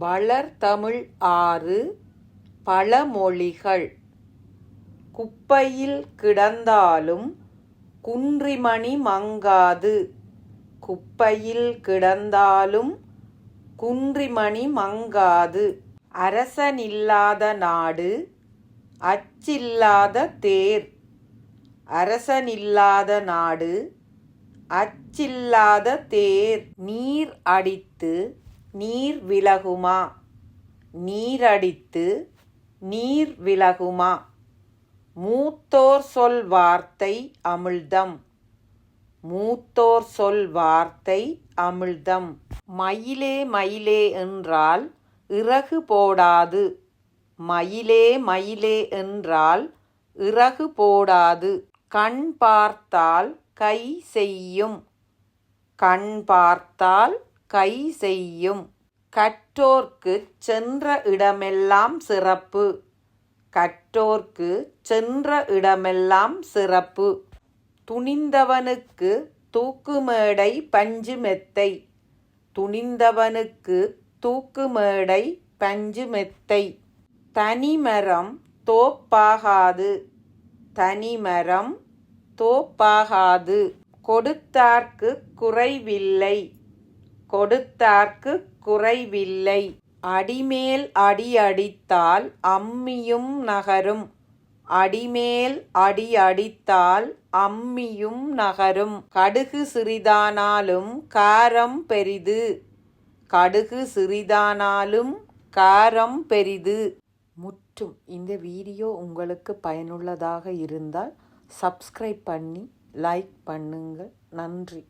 வளர்தமிழ் ஆறு பழமொழிகள். குப்பையில் கிடந்தாலும் குன்றிமணி மங்காது. குப்பையில் கிடந்தாலும் குன்றிமணி மங்காது. அரசனில்லாத நாடு அச்சில்லாத தேர். அரசனில்லாத நாடு அச்சில்லாத தேர். நீர் அடித்து நீர் விலகுமா? நீரடித்து நீர் விலகுமா? மூத்தோர் சொல் வார்த்தை அமிழ்தம். மூத்தோர் சொல் வார்த்தை அமிழ்தம். மயிலே மயிலே என்றால் இறகு போடாது. மயிலே மயிலே என்றால் இறகு போடாது. கண் பார்த்தால் கை செய்யும். கண் பார்த்தால் கை செய்யும். கற்றோர்க்குச் சென்ற இடமெல்லாம் சிறப்பு. கற்றோர்க்கு சென்ற இடமெல்லாம் சிறப்பு. துணிந்தவனுக்கு தூக்குமேடை பஞ்சு மெத்தை துணிந்தவனுக்கு தூக்குமேடை பஞ்சு மெத்தை தனிமரம் தோப்பாகாது. தனிமரம் தோப்பாகாது. கொடுத்தார்க்கு குறைவில்லை. கொடுத்தார்க்கு குறைவில்லை. அடிமேல் அடி அடித்தால் அம்மியும் நகரும். அடிமேல் அடி அடித்தால் அம்மியும் நகரும். கடுகு சிறிதானாலும் காரம் பெரிது. கடுகு சிறிதானாலும் காரம் பெரிது. முற்றும். இந்த வீடியோ உங்களுக்கு பயனுள்ளதாக இருந்தால் சப்ஸ்கிரைப் பண்ணி லைக் பண்ணுங்கள். நன்றி.